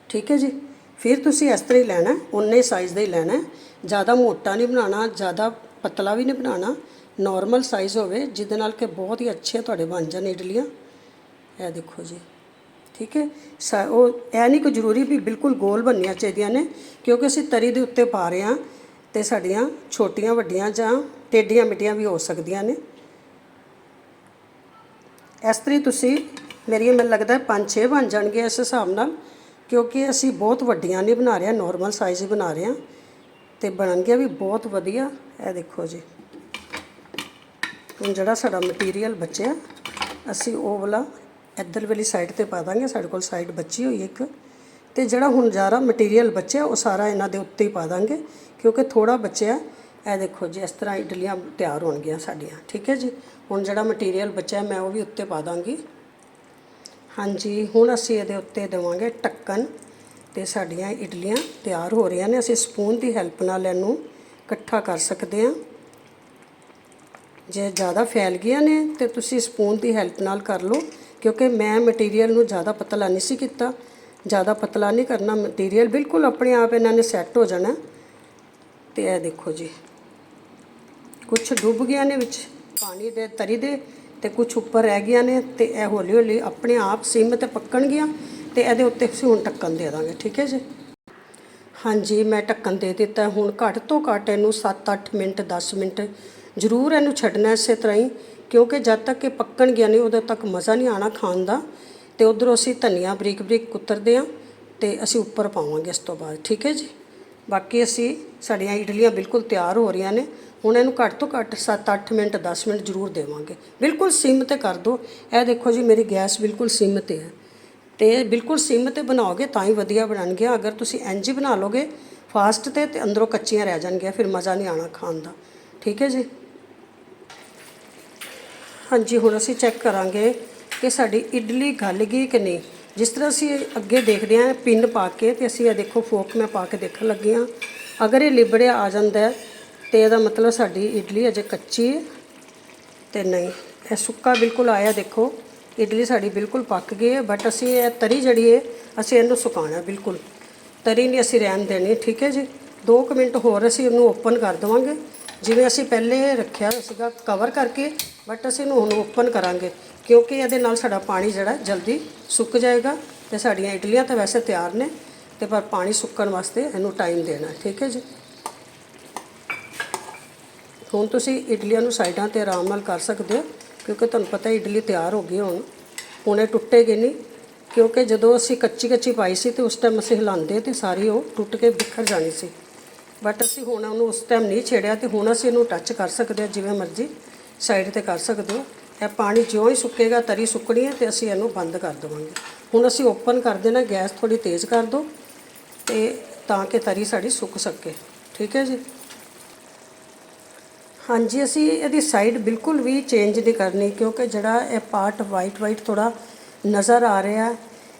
ਠੀਕ ਹੈ ਜੀ? ਫਿਰ ਤੁਸੀਂ ਇਸ ਤਰ੍ਹਾਂ ਹੀ ਲੈਣਾ, ਉਨੇ ਸਾਈਜ਼ ਦਾ ਹੀ ਲੈਣਾ ਜ਼ਿਆਦਾ ਮੋਟਾ ਨਹੀਂ ਬਣਾਉਣਾ, ਜ਼ਿਆਦਾ ਪਤਲਾ ਵੀ ਨਹੀਂ ਬਣਾਉਣਾ। ਨਾਰਮਲ ਸਾਈਜ਼ ਹੋਵੇ, ਜਿਹਦੇ ਨਾਲ ਕਿ ਬਹੁਤ ਹੀ ਅੱਛੇ ਤੁਹਾਡੇ ਬਣ ਜਾਣ ਇਡਲੀਆਂ। ਇਹ ਦੇਖੋ ਜੀ, ਠੀਕ ਹੈ? ਸਾ- ਉਹ ਇਹ ਨਹੀਂ ਕੋਈ ਜ਼ਰੂਰੀ ਵੀ ਬਿਲਕੁਲ ਗੋਲ ਬਣਨੀਆਂ ਚਾਹੀਦੀਆਂ ਨੇ, ਕਿਉਂਕਿ ਅਸੀਂ ਤਰੀ ਦੇ ਉੱਤੇ ਪਾ ਰਹੇ ਹਾਂ ਤੇ ਸਾਡੀਆਂ ਛੋਟੀਆਂ, ਵੱਡੀਆਂ ਜਾਂ ਟੇਡੀਆਂ ਮਿੱਟੀਆਂ ਵੀ ਹੋ ਸਕਦੀਆਂ ਨੇ। ਇਸ ਤਰੀ ਤੁਸੀਂ, ਮੇਰੀਆਂ ਮੈਨੂੰ ਲੱਗਦਾ ਹੈ ਪੰਜ ਛੇ ਬਣ ਜਾਣਗੇ ਇਸ ਹਿਸਾਬ ਨਾਲ। ਕਿਉਂਕਿ ਅਸੀਂ ਬਹੁਤ ਵੱਡੀਆਂ ਨਹੀਂ ਬਣਾ ਰਹੇ ਹਾਂ ਨਾਰਮਲ ਸਾਈਜ਼ ਹੀ ਬਣਾ ਰਹੇ ਹਾਂ। ਤੇ ਬਣਨਗੀਆਂ ਵੀ ਬਹੁਤ ਵਧੀਆ। ਇਹ ਦੇਖੋ ਜੀ। ਹੁਣ ਜਿਹੜਾ ਸਾਡਾ ਮਟੀਰੀਅਲ ਬਚਿਆ, ਅਸੀਂ ਉਹ ਵਾਲਾ ਇੱਧਰ ਵਾਲੀ ਸਾਈਡ ਤੇ ਪਾ ਦਾਂਗੇ। ਸਾਡੇ ਕੋਲ ਸਾਈਡ ਬਚੀ ਹੋਈ ਇੱਕ। ਤੇ ਜਿਹੜਾ ਹੁਣ ਜ਼ਿਆਦਾ ਮਟੀਰੀਅਲ ਬਚਿਆ, ਉਹ ਸਾਰਾ ਇਹਨਾਂ ਦੇ ਉੱਤੇ ਹੀ ਪਾ ਦਾਂਗੇ। ਕਿਉਂਕਿ ਥੋੜਾ ਬਚਿਆ। ਇਹ ਦੇਖੋ ਜੀ, ਇਸ ਤਰ੍ਹਾਂ ਇਡਲੀਆਂ ਤਿਆਰ ਹੋਣਗੀਆਂ ਸਾਡੀਆਂ। ਠੀਕ ਹੈ ਜੀ? ਹੁਣ ਜਿਹੜਾ ਮਟੀਰੀਅਲ ਬਚਿਆ, ਮੈਂ ਉਹ ਵੀ ਉੱਤੇ ਪਾ ਦਾਂਗੀ। ਹਾਂਜੀ, ਹੁਣ ਅਸੀਂ ਇਹਦੇ ਉੱਤੇ ਦੇਵਾਂਗੇ ਢੱਕਣ ਤੇ ਸਾਡੀਆਂ ਇਡਲੀਆਂ ਤਿਆਰ ਹੋ ਰਹੀਆਂ ਨੇ। ਅਸੀਂ ਸਪੂਨ ਦੀ ਹੈਲਪ ਨਾਲ ਇਹਨੂੰ ਇਕੱਠਾ ਕਰ ਸਕਦੇ ਹਾਂ। ਜੇ ਜ਼ਿਆਦਾ ਫੈਲ ਗਈਆਂ ਨੇ ਤੇ ਤੁਸੀਂ ਸਪੂਨ ਦੀ ਹੈਲਪ ਨਾਲ ਕਰ ਲਓ, ਕਿਉਂਕਿ ਮੈਂ ਮਟੀਰੀਅਲ ਨੂੰ ਜ਼ਿਆਦਾ ਪਤਲਾ ਨਹੀਂ ਸੀ ਕੀਤਾ। ਜ਼ਿਆਦਾ ਪਤਲਾ ਨਹੀਂ ਕਰਨਾ ਮਟੀਰੀਅਲ ਬਿਲਕੁਲ ਆਪਣੇ ਆਪ ਇਹਨਾਂ ਨੇ ਸੈੱਟ ਹੋ ਜਾਣਾ। ਤੇ ਇਹ ਦੇਖੋ ਜੀ ਕੁਝ ਡੁੱਬ ਗਿਆ ਨੇ ਵਿੱਚ, ਪਾਣੀ ਦੇ, ਤਰੀ ਦੇ। ਤੇ ਕੁਝ ਉੱਪਰ ਰਹਿ ਗਈਆਂ ਨੇ ਤੇ ਇਹ ਹੌਲੀ ਹੌਲੀ ਆਪਣੇ ਆਪ ਸਿਮ ਤੇ ਪੱਕਣਗੀਆਂ ਤੇ ਇਹਦੇ ਉੱਤੇ ਅਸੀਂ ਹੁਣ ਢੱਕਣ ਦੇ ਦਾਂਗੇ, ਠੀਕ ਹੈ ਜੀ? ਹਾਂਜੀ, ਮੈਂ ਢੱਕਣ ਦੇ ਦਿੱਤਾ। ਹੁਣ ਘੱਟ ਤੋਂ ਘੱਟ ਇਹਨੂੰ 7-8 ਮਿੰਟ 10 ਮਿੰਟ ਜ਼ਰੂਰ ਇਹਨੂੰ ਛੱਡਣਾ ਇਸੇ ਤਰ੍ਹਾਂ ਹੀ, ਕਿਉਂਕਿ ਜਦ ਤੱਕ ਇਹ ਪੱਕਣਗੀਆਂ ਗਿਆ ਨਹੀਂ, ਉਦੋਂ ਤੱਕ ਮਜ਼ਾ ਨਹੀਂ ਆਣਾ ਖਾਣ ਦਾ। ਤੇ ਉਧਰੋਂ ਅਸੀਂ ਧਨੀਆ ਬਰੀਕ ਬਰੀਕ ਕੁੱਤਰਦੇ ਹਾਂ ਤੇ ਅਸੀਂ ਉੱਪਰ ਪਾਵਾਂਗੇ ਇਸ ਤੋਂ ਬਾਅਦ, ਠੀਕ ਹੈ ਜੀ? ਬਾਕੀ ਅਸੀਂ ਸਾਡੀਆਂ ਇਡਲੀਆਂ ਬਿਲਕੁਲ ਤਿਆਰ ਹੋ ਰਹੀਆਂ ਨੇ। ਹੁਣ ਇਹਨੂੰ ਘੱਟ ਤੋਂ ਘੱਟ 7-8 ਮਿੰਟ 10 ਮਿੰਟ ਜ਼ਰੂਰ ਦੇਵਾਂਗੇ। ਬਿਲਕੁਲ ਸਿਮ ਤੇ ਕਰ ਦਿਓ। ਇਹ ਦੇਖੋ ਜੀ, ਮੇਰੀ ਗੈਸ ਬਿਲਕੁਲ ਸਿਮ ਤੇ ਹੈ। ਤੇ ਬਿਲਕੁਲ ਸਿਮ ਤੇ ਬਣਾਓਗੇ ਤਾਂ ਹੀ ਵਧੀਆ ਬਣਨਗੀਆਂ। ਅਗਰ ਤੁਸੀਂ ਇੰਜ ਹੀ ਬਣਾ ਲੋਗੇ ਫਾਸਟ ਤੇ ਤੇ ਅੰਦਰੋਂ ਕੱਚੀਆਂ ਰਹਿ ਜਾਣਗੀਆਂ, ਫਿਰ ਮਜ਼ਾ ਨਹੀਂ ਆਣਾ ਖਾਣ ਦਾ। ਠੀਕ ਹੈ ਜੀ? ਹਾਂਜੀ, ਹੁਣ ਅਸੀਂ ਚੈੱਕ ਕਰਾਂਗੇ ਕਿ ਸਾਡੀ ਇਡਲੀ ਗਲ ਗਈ ਕਿ ਨਹੀਂ। ਜਿਸ ਤਰ੍ਹਾਂ ਅਸੀਂ ਅੱਗੇ ਦੇਖਦੇ ਹਾਂ, ਪਿੰਨ ਪਾ ਕੇ ਤੇ ਅਸੀਂ ਇਹ ਦੇਖੋ ਫੋਕ ਮੈਂ ਪਾ ਕੇ ਦੇਖਣ ਲੱਗੀ ਹਾਂ। ਅਗਰ ਇਹ ਲਿਬੜਿਆ ਆ ਜਾਂਦਾ ਹੈ, ਤੇ ਇਹਦਾ ਮਤਲਬ ਸਾਡੀ ਇਡਲੀ ਅਜੇ ਕੱਚੀ ਹੈ ਤੇ ਨਹੀਂ। ਇਹ ਸੁੱਕਾ ਬਿਲਕੁਲ ਆਇਆ ਦੇਖੋ, ਇਡਲੀ ਸਾਡੀ ਬਿਲਕੁਲ ਪੱਕ ਗਈ ਹੈ ਬਟ ਅਸੀਂ ਇਹ ਤਰੀ ਜਿਹੜੀ ਹੈ, ਅਸੀਂ ਇਹਨੂੰ ਸੁਕਾਉਣਾ ਬਿਲਕੁਲ। ਤਰੀ ਨਹੀਂ ਅਸੀਂ ਰਹਿਣ ਦੇਣੀ, ਠੀਕ ਹੈ ਜੀ? 2 ਮਿੰਟ ਹੋਰ ਅਸੀਂ ਇਹਨੂੰ ਓਪਨ ਕਰ ਦੇਵਾਂਗੇ। ਜਿਵੇਂ ਅਸੀਂ ਪਹਿਲੇ ਰੱਖਿਆ ਸੀਗਾ ਕਵਰ ਕਰਕੇ ਬਟ ਅਸੀਂ ਇਹਨੂੰ ਹੁਣ ਓਪਨ ਕਰਾਂਗੇ। ਕਿਉਂਕਿ ਇਹਦੇ ਨਾਲ ਸਾਡਾ ਪਾਣੀ ਜਿਹੜਾ ਜਲਦੀ ਸੁੱਕ ਜਾਏਗਾ ਤੇ ਸਾਡੀਆਂ ਇਡਲੀਆਂ ਤਾਂ ਵੈਸੇ ਤਿਆਰ ਨੇ ਤੇ ਪਰ ਪਾਣੀ ਸੁੱਕਣ ਵਾਸਤੇ ਇਹਨੂੰ ਟਾਈਮ ਦੇਣਾ ਠੀਕ ਹੈ ਜੀ। ਹੁਣ ਤੁਸੀਂ ਇਡਲੀਆਂ ਨੂੰ ਸਾਈਡਾਂ ਤੇ ਆਰਾਮ ਨਾਲ ਕਰ ਸਕਦੇ ਹੋ, ਕਿਉਂਕਿ ਤੁਹਾਨੂੰ ਪਤਾ ਇਡਲੀ ਤਿਆਰ ਹੋ ਗਈ ਹੁਣ। ਹੁਣ ਇਹ ਟੁੱਟੇਗੀ ਨਹੀਂ, ਕਿਉਂਕਿ ਜਦੋਂ ਅਸੀਂ ਕੱਚੀ ਕੱਚੀ ਪਾਈ ਸੀ ਤੇ ਉਸ ਟਾਈਮ ਅਸੀਂ ਹਿਲਾਉਂਦੇ ਤੇ ਸਾਰੀ ਉਹ ਟੁੱਟ ਕੇ ਬਿਖਰ ਜਾਣੀ ਸੀ। ਬਟ ਅਸੀਂ ਹੁਣ ਉਹਨੂੰ ਉਸ ਟਾਈਮ ਨਹੀਂ ਛੇੜਿਆ ਤੇ ਹੁਣ ਅਸੀਂ ਇਹਨੂੰ ਟੱਚ ਕਰ ਸਕਦੇ ਹਾਂ, ਜਿਵੇਂ ਮਰਜ਼ੀ ਸਾਈਡ ਤੇ ਕਰ ਸਕਦੇ ਹੋ। ਇਹ ਪਾਣੀ ਜਿਉਂ ਹੀ ਸੁੱਕੇਗਾ, ਤਰੀ ਸੁੱਕਣੀ ਹੈ ਤੇ ਅਸੀਂ ਇਹਨੂੰ ਬੰਦ ਕਰ ਦੇਵਾਂਗੇ। ਹੁਣ ਅਸੀਂ ਓਪਨ ਕਰ ਦੇਣਾ, ਗੈਸ ਥੋੜੀ ਤੇਜ਼ ਕਰ ਦਿਓ ਤੇ ਤਾਂ ਕਿ ਤਰੀ ਸਾਡੀ ਸੁੱਕ ਸਕੇ। ਠੀਕ ਹੈ ਜੀ? ਹਾਂਜੀ, ਅਸੀਂ ਇਹਦੀ ਸਾਈਡ ਬਿਲਕੁਲ ਵੀ ਚੇਂਜ ਨਹੀਂ ਕਰਨੀ ਕਿਉਂਕਿ ਜਿਹੜਾ ਇਹ ਪਾਰਟ ਵਾਈਟ ਵਾਈਟ ਥੋੜਾ ਨਜ਼ਰ ਆ ਰਿਹਾ ਹੈ।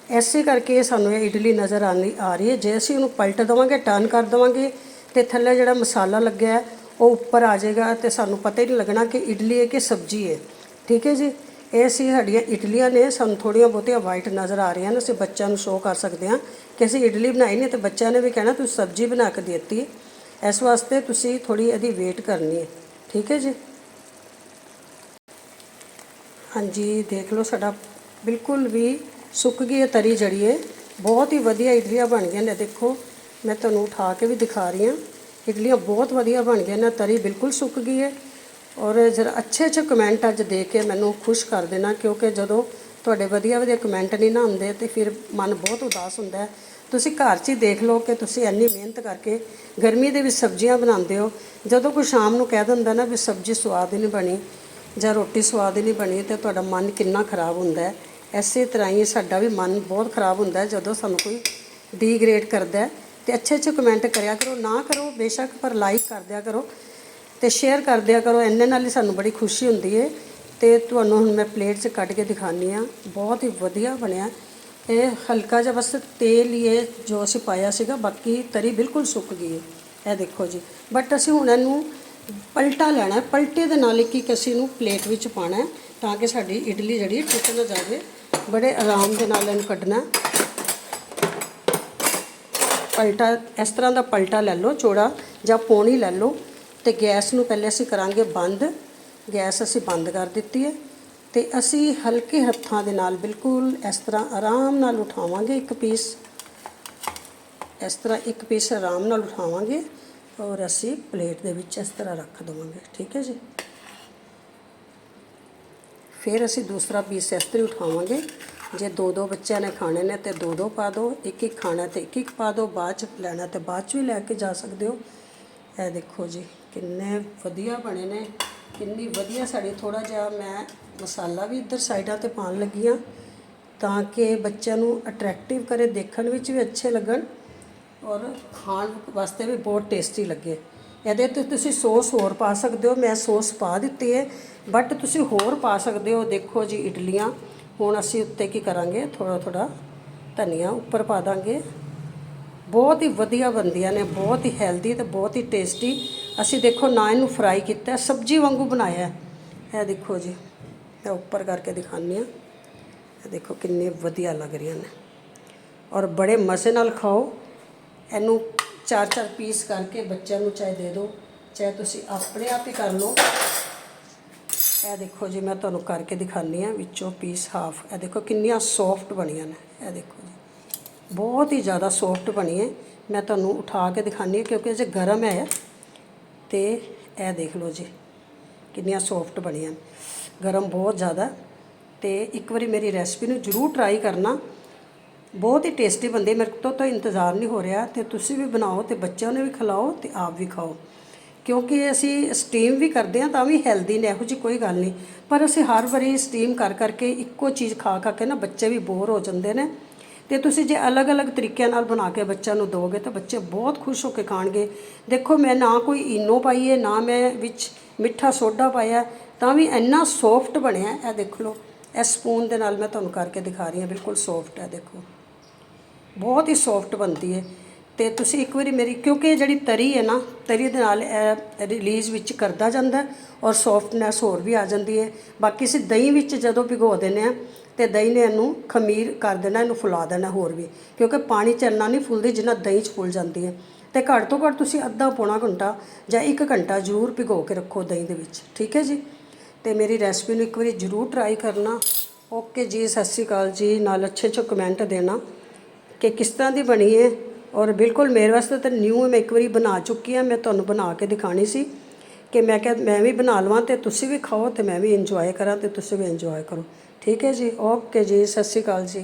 ਐਸੇ ਕਰਕੇ ਸਾਨੂੰ ਇਹ ਇਡਲੀ ਨਜ਼ਰ ਆਣੀ ਆ ਰਹੀ ਹੈ। ਜੇ ਅਸੀਂ ਉਹਨੂੰ ਪਲਟ ਦੇਵਾਂਗੇ ਟਰਨ ਕਰ ਦੇਵਾਂਗੇ ਤੇ ਥੱਲੇ ਜਿਹੜਾ ਮਸਾਲਾ ਲੱਗਿਆ ਉਹ ਉੱਪਰ ਆ ਜਾਏਗਾ ਤੇ ਸਾਨੂੰ ਪਤਾ ਹੀ ਨਹੀਂ ਲੱਗਣਾ ਕਿ ਇਡਲੀ ਹੈ ਕਿ ਸਬਜ਼ੀ ਹੈ। ਠੀਕ ਹੈ ਜੀ? ਇਹ ਸੀ ਸਾਡੀਆਂ ਇਡਲੀਆਂ ਨੇ, ਸਾਨੂੰ ਥੋੜੀਆਂ ਬਹੁਤੀਆਂ ਵਾਈਟ ਨਜ਼ਰ ਆ ਰਹੀਆਂ ਨੇ, ਅਸੀਂ ਬੱਚਿਆਂ ਨੂੰ ਸ਼ੋਅ ਕਰ ਸਕਦੇ ਹਾਂ ਕਿ ਅਸੀਂ ਇਡਲੀ ਬਣਾਈ ਨਹੀਂ, ਤੇ ਬੱਚਿਆਂ ਨੇ ਵੀ ਕਹਿਣਾ ਤੁਸੀਂ ਸਬਜ਼ੀ ਬਣਾ ਕੇ ਦਿੱਤੀ। ਇਸ ਵਾਸਤੇ ਤੁਸੀਂ ਥੋੜੀ ਇਹਦੀ ਵੇਟ ਕਰਨੀ ਹੈ। ਠੀਕ ਹੈ ਜੀ? ਹਾਂਜੀ, ਦੇਖ ਲਓ ਸਾਡਾ ਬਿਲਕੁਲ ਵੀ ਸੁੱਕ ਗਈ ਹੈ ਤਰੀ ਜੜੀ ਹੈ ਬਹੁਤ ਹੀ ਵਧੀਆ ਇਡਲੀਆਂ ਬਣ ਗਈਆਂ ਨੇ, ਦੇਖੋ, ਮੈਂ ਤੁਹਾਨੂੰ ਉਠਾ ਕੇ ਵੀ ਦਿਖਾ ਰਹੀ ਹਾਂ। ਇਡਲੀਆਂ ਬਹੁਤ ਵਧੀਆ ਬਣ ਗਈਆਂ ਨੇ, ਤਰੀ ਬਿਲਕੁਲ ਸੁੱਕ ਗਈ ਹੈ। ਔਰ ਜਰਾ ਅੱਛੇ ਅੱਛੇ ਕਮੈਂਟ ਅੱਜ ਦੇ ਕੇ ਮੈਨੂੰ ਖੁਸ਼ ਕਰ ਦੇਣਾ, ਕਿਉਂਕਿ ਜਦੋਂ ਤੁਹਾਡੇ ਵਧੀਆ ਵਧੀਆ ਕਮੈਂਟ ਨਹੀਂ ਨਾ ਹੁੰਦੇ ਤੇ ਫਿਰ ਮਨ ਬਹੁਤ ਉਦਾਸ ਹੁੰਦਾ ਹੈ। ਤੁਸੀਂ ਘਰ 'ਚ ਹੀ ਦੇਖ ਲਓ ਕਿ ਤੁਸੀਂ ਇੰਨੀ ਮਿਹਨਤ ਕਰਕੇ ਗਰਮੀ ਦੇ ਵਿੱਚ ਸਬਜ਼ੀਆਂ ਬਣਾਉਂਦੇ ਹੋ। ਜਦੋਂ ਕੋਈ ਸ਼ਾਮ ਨੂੰ ਕਹਿ ਦਿੰਦਾ ਨਾ ਵੀ ਸਬਜ਼ੀ ਸਵਾਦ ਹੀ ਨਹੀਂ ਬਣੀ ਜਾਂ ਰੋਟੀ ਸਵਾਦ ਹੀ ਨਹੀਂ ਬਣੀ ਤੇ ਤੁਹਾਡਾ ਮਨ ਕਿੰਨਾ ਖਰਾਬ ਹੁੰਦਾ ਹੈ। ਐਸੇ ਤਰ੍ਹਾਂ ਹੀ ਸਾਡਾ ਵੀ ਮਨ ਬਹੁਤ ਖਰਾਬ ਹੁੰਦਾ ਹੈ ਜਦੋਂ ਸਾਨੂੰ ਕੋਈ ਡੀਗ੍ਰੇਡ ਕਰਦਾ ਹੈ। ਤੇ ਅੱਛੇ ਅੱਛੇ ਕਮੈਂਟ ਕਰਿਆ ਕਰੋ, ਨਾ ਕਰੋ, ਬੇਸ਼ੱਕ ਪਰ ਲਾਈਕ ਕਰ ਦਿਆ ਕਰੋ। ਤੇ ਸ਼ੇਅਰ ਕਰ ਦਿਆ ਕਰੋ, ਇੰਨੇ ਨਾਲ ਹੀ ਸਾਨੂੰ ਬੜੀ ਖੁਸ਼ੀ ਹੁੰਦੀ ਹੈ ਤੇ ਤੁਹਾਨੂੰ ਹੁਣ ਮੈਂ ਪਲੇਟ 'ਚ ਕੱਢ ਕੇ ਦਿਖਾਉਂਦੀ ਆ ਬਹੁਤ ਹੀ ਵਧੀਆ ਬਣਿਆ। ਇਹ ਹਲਕਾ ਜਿਹਾ ਬਸ ਤੇਲ ਹੀ ਹੈ ਜੋ ਅਸੀਂ ਪਾਇਆ ਸੀਗਾ। ਬਾਕੀ ਤਰੀ ਬਿਲਕੁਲ ਸੁੱਕ ਗਈ ਹੈ ਇਹ ਦੇਖੋ ਜੀ। ਬਟ ਅਸੀਂ ਹੁਣ ਇਹਨੂੰ ਪਲਟਾ ਲੈਣਾ ਪਲਟੇ ਦੇ ਨਾਲ ਇੱਕ ਇੱਕ ਅਸੀਂ ਇਹਨੂੰ ਪਲੇਟ ਵਿੱਚ ਪਾਣਾ ਤਾਂ ਕਿ ਸਾਡੀ ਇਡਲੀ ਜਿਹੜੀ ਟੁੱਟ ਨਾ ਜਾਵੇ। ਬੜੇ ਆਰਾਮ ਦੇ ਨਾਲ ਇਹਨੂੰ ਕੱਢਣਾ ਪਲਟਾ, ਇਸ ਤਰ੍ਹਾਂ ਦਾ ਪਲਟਾ ਲੈ ਲਓ, ਚੌੜਾ ਜਾਂ ਪੌਣੀ ਲੈ ਲਓ। ਤੇ ਗੈਸ ਨੂੰ ਪਹਿਲੇ ਅਸੀਂ ਕਰਾਂਗੇ ਬੰਦ। ਗੈਸ ਅਸੀਂ ਬੰਦ ਕਰ ਦਿੱਤੀ ਹੈ ਤੇ ਅਸੀਂ ਹਲਕੇ ਹੱਥਾਂ ਦੇ ਨਾਲ ਬਿਲਕੁਲ ਇਸ ਤਰ੍ਹਾਂ ਆਰਾਮ ਨਾਲ ਉਠਾਵਾਂਗੇ ਇੱਕ ਪੀਸ। ਇਸ ਤਰ੍ਹਾਂ ਇੱਕ ਪੀਸ ਆਰਾਮ ਨਾਲ ਉਠਾਵਾਂਗੇ ਔਰ ਅਸੀਂ ਪਲੇਟ ਦੇ ਵਿੱਚ ਇਸ ਤਰ੍ਹਾਂ ਰੱਖ ਦੇਵਾਂਗੇ, ਠੀਕ ਹੈ ਜੀ? ਫਿਰ ਅਸੀਂ ਦੂਸਰਾ ਪੀਸ ਇਸ ਤਰ੍ਹਾਂ ਉਠਾਵਾਂਗੇ। ਜੇ ਦੋ ਦੋ ਬੱਚਿਆਂ ਨੇ ਖਾਣੇ ਨੇ ਤੇ ਦੋ ਦੋ ਪਾ ਦਿਓ ਇੱਕ ਇੱਕ ਖਾਣਾ ਤੇ ਇੱਕ ਇੱਕ ਪਾ ਦਿਓ ਬਾਅਦ ਚ ਲੈਣਾ ਤੇ ਬਾਅਦ ਚ ਵੀ ਲੈ ਕੇ ਜਾ ਸਕਦੇ ਹੋ। ਇਹ ਦੇਖੋ ਜੀ। ਕਿੰਨੇ ਵਧੀਆ ਬਣੇ ਨੇ, ਕਿੰਨੀ ਵਧੀਆ ਸਾਡੀ ਥੋੜਾ ਜਿਹਾ ਮੈਂ ਮਸਾਲਾ ਵੀ ਇੱਧਰ ਸਾਈਡਾਂ ਤੇ ਪਾਉਣ ਲੱਗੀ ਹਾਂ ਤਾਂ ਕਿ ਬੱਚਿਆਂ ਨੂੰ ਅਟਰੈਕਟਿਵ ਕਰੇ, ਦੇਖਣ ਵਿੱਚ ਵੀ ਅੱਛੇ ਲੱਗਣ ਔਰ ਖਾਣ ਵਾਸਤੇ ਵੀ ਬਹੁਤ ਟੇਸਟੀ ਲੱਗੇ। ਇਹਦੇ ਤੇ ਤੁਸੀਂ ਸੌਸ ਹੋਰ ਪਾ ਸਕਦੇ ਹੋ, ਮੈਂ ਸੌਸ ਪਾ ਦਿੱਤੀ ਹੈ ਬਟ ਤੁਸੀਂ ਹੋਰ ਪਾ ਸਕਦੇ ਹੋ। ਦੇਖੋ ਜੀ, ਇਡਲੀਆਂ, ਹੁਣ ਅਸੀਂ ਉੱਤੇ ਕੀ ਕਰਾਂਗੇ? ਥੋੜਾ ਥੋੜਾ ਧਨੀਆ ਉੱਪਰ ਪਾ ਦਾਂਗੇ। ਬਹੁਤ ਹੀ ਵਧੀਆ ਬਣਦੀਆਂ ਨੇ, ਬਹੁਤ ਹੀ ਹੈਲਦੀ ਤੇ ਬਹੁਤ ਹੀ ਟੇਸਟੀ ਅਸੀਂ ਦੇਖੋ ਨਾ ਇਹਨੂੰ ਫਰਾਈ ਕੀਤਾ, ਸਬਜ਼ੀ ਵਾਂਗੂ ਬਣਾਇਆ। ਹੈ। ਇਹ ਦੇਖੋ ਜੀ, ਮੈਂ ਉੱਪਰ ਕਰਕੇ ਦਿਖਾਉਂਦੀ ਹਾਂ। ਇਹ ਦੇਖੋ ਕਿੰਨੇ ਵਧੀਆ ਲੱਗ ਰਹੀਆਂ ਨੇ। ਔਰ ਬੜੇ ਮਜ਼ੇ ਨਾਲ ਖਾਓ। ਇਹਨੂੰ ਚਾਰ ਚਾਰ ਪੀਸ ਕਰਕੇ ਬੱਚਿਆਂ ਨੂੰ ਚਾਹੇ ਦੇ ਦਿਓ, ਚਾਹੇ ਤੁਸੀਂ ਆਪਣੇ ਆਪ ਹੀ ਕਰ ਲਓ। ਇਹ ਦੇਖੋ ਜੀ, ਮੈਂ ਤੁਹਾਨੂੰ ਕਰਕੇ ਦਿਖਾਉਂਦੀ ਹਾਂ ਵਿੱਚੋਂ ਪੀਸ ਹਾਫ ਇਹ ਦੇਖੋ ਕਿੰਨੀਆਂ ਸੌਫਟ ਬਣੀਆਂ ਨੇ। ਇਹ ਦੇਖੋ ਜੀ। ਬਹੁਤ ਹੀ ਜ਼ਿਆਦਾ ਸੌਫਟ ਬਣੀ ਹੈ। ਮੈਂ ਤੁਹਾਨੂੰ ਉਠਾ ਕੇ ਦਿਖਾਉਂਦੀ ਹਾਂ ਕਿਉਂਕਿ ਜੇ ਗਰਮ ਹੈ ਤੇ ਇਹ ਦੇਖ ਲਓ ਜੀ, ਕਿੰਨੀਆਂ ਸੌਫਟ ਬਣੀਆਂ। ਗਰਮ ਬਹੁਤ ਜ਼ਿਆਦਾ। ਤੇ ਇੱਕ ਵਾਰੀ ਮੇਰੀ ਰੈਸਪੀ ਨੂੰ ਜਰੂਰ ਟਰਾਈ ਕਰਨਾ। ਬਹੁਤ ਹੀ ਟੇਸਟੀ ਬਣਦੀ ਮੇਰੇ ਤੋਂ ਤਾਂ ਇੰਤਜ਼ਾਰ ਨਹੀਂ ਹੋ ਰਿਹਾ। ਤੇ ਤੁਸੀਂ ਵੀ ਬਣਾਓ ਤੇ ਬੱਚਿਆਂ ਨੂੰ ਵੀ ਖਿਲਾਓ ਤੇ ਆਪ ਵੀ ਖਾਓ। ਕਿਉਂਕਿ ਅਸੀਂ ਸਟੀਮ ਵੀ ਕਰਦੇ ਹਾਂ ਤਾਂ ਵੀ ਹੈਲਦੀ ਨੇ, ਇਹੋ ਜਿਹੀ ਕੋਈ ਗੱਲ ਨਹੀਂ। ਪਰ ਅਸੀਂ ਹਰ ਵਾਰੀ ਸਟੀਮ ਕਰ ਕਰਕੇ ਇੱਕੋ ਚੀਜ਼ ਖਾ ਖਾ ਕੇ ਨਾ ਬੱਚੇ ਵੀ ਬੋਰ ਹੋ ਜਾਂਦੇ ਨੇ। ਤੇ ਤੁਸੀਂ ਜੇ ਅਲੱਗ-ਅਲੱਗ ਤਰੀਕਿਆਂ ਨਾਲ ਬਣਾ ਕੇ ਬੱਚਿਆਂ ਨੂੰ ਦੋਗੇ ਤਾਂ ਬੱਚੇ ਬਹੁਤ ਖੁਸ਼ ਹੋ ਕੇ ਖਾਣਗੇ। ਦੇਖੋ, ਮੈਂ ਨਾ ਕੋਈ ਇਨੋ ਪਾਈ ਹੈ ਨਾ ਮੈਂ ਵਿੱਚ ਮਿੱਠਾ ਸੋਡਾ ਪਾਇਆ ਤਾਂ ਵੀ ਇੰਨਾ ਸੌਫਟ ਬਣਿਆ ਇਹ ਦੇਖ ਲਓ, ਇਹ ਸਪੂਨ ਦੇ ਨਾਲ ਮੈਂ ਤੁਹਾਨੂੰ ਕਰਕੇ ਦਿਖਾ ਰਹੀ ਹਾਂ, ਬਿਲਕੁਲ ਸੌਫਟ ਹੈ, ਦੇਖੋ। ਬਹੁਤ ਹੀ ਸੌਫਟ ਬਣਦੀ ਹੈ ਤੇ ਤੁਸੀਂ ਇੱਕ ਵਾਰੀ ਮੇਰੀ, ਕਿਉਂਕਿ ਇਹ ਜਿਹੜੀ ਤਰੀ ਹੈ ਨਾ, ਤਰੀ ਦੇ ਨਾਲ ਇਹ ਰਿਲੀਜ਼ ਵਿੱਚ ਕਰਦਾ ਜਾਂਦਾ ਔਰ ਸੌਫਟਨੈਸ ਹੋਰ ਵੀ ਆ ਜਾਂਦੀ ਹੈ। ਬਾਕੀ ਅਸੀਂ ਦਹੀਂ ਵਿੱਚ ਜਦੋਂ ਭਿਗੋ ਦਿੰਦੇ ਆ ਤੇ ਦਹੀਂ ਨੇ ਇਹਨੂੰ ਖਮੀਰ ਕਰ ਦੇਣਾ, ਇਹਨੂੰ ਫੁਲਾ ਦੇਣਾ ਹੋਰ ਵੀ। ਕਿਉਂਕਿ ਪਾਣੀ ਚ ਇੰਨਾ ਨਹੀਂ ਫੁੱਲਦੀ ਜਿੰਨਾ ਦਹੀਂ ਚ ਫੁੱਲ ਜਾਂਦੀ ਹੈ। ਤੇ ਘੱਟ ਤੋਂ ਘੱਟ ਤੁਸੀਂ ਅੱਧਾ ਪੌਣਾ ਘੰਟਾ ਜਾਂ 1 ਘੰਟਾ ਜ਼ਰੂਰ ਭਿਗੋ ਕੇ ਰੱਖੋ ਦਹੀਂ ਦੇ ਵਿੱਚ, ਠੀਕ ਹੈ ਜੀ? ਤੇ ਮੇਰੀ ਰੈਸਪੀ ਨੂੰ ਇੱਕ ਵਾਰੀ ਜ਼ਰੂਰ ਟਰਾਈ ਕਰਨਾ। ਓਕੇ ਜੀ, ਸਤਿ ਸ਼੍ਰੀ ਅਕਾਲ ਜੀ। ਨਾਲ ਅੱਛੇ ਅੱਛੇ ਕਮੈਂਟ ਦੇਣਾ ਕਿ ਕਿਸ ਤਰ੍ਹਾਂ ਦੀ ਬਣੀ ਹੈ? ਔਰ ਬਿਲਕੁਲ ਮੇਰੇ ਵਾਸਤੇ ਤਾਂ ਨਿਊ ਮੈਂ ਇੱਕ ਵਾਰੀ ਬਣਾ ਚੁੱਕੀ ਹਾਂ, ਮੈਂ ਤੁਹਾਨੂੰ ਬਣਾ ਕੇ ਦਿਖਾਣੀ ਸੀ ਕਿ ਮੈਂ ਕਿਹਾ ਮੈਂ ਵੀ ਬਣਾ ਲਵਾਂ ਤੇ ਤੁਸੀਂ ਵੀ ਖਾਓ ਤੇ ਮੈਂ ਵੀ ਇੰਜੋਏ ਕਰਾਂ ਤੇ ਤੁਸੀਂ ਵੀ ਇੰਜੋਏ ਕਰੋ। ਠੀਕ ਹੈ ਜੀ ਓਕੇ ਜੀ, ਸਤਿ ਸ਼੍ਰੀ ਅਕਾਲ ਜੀ।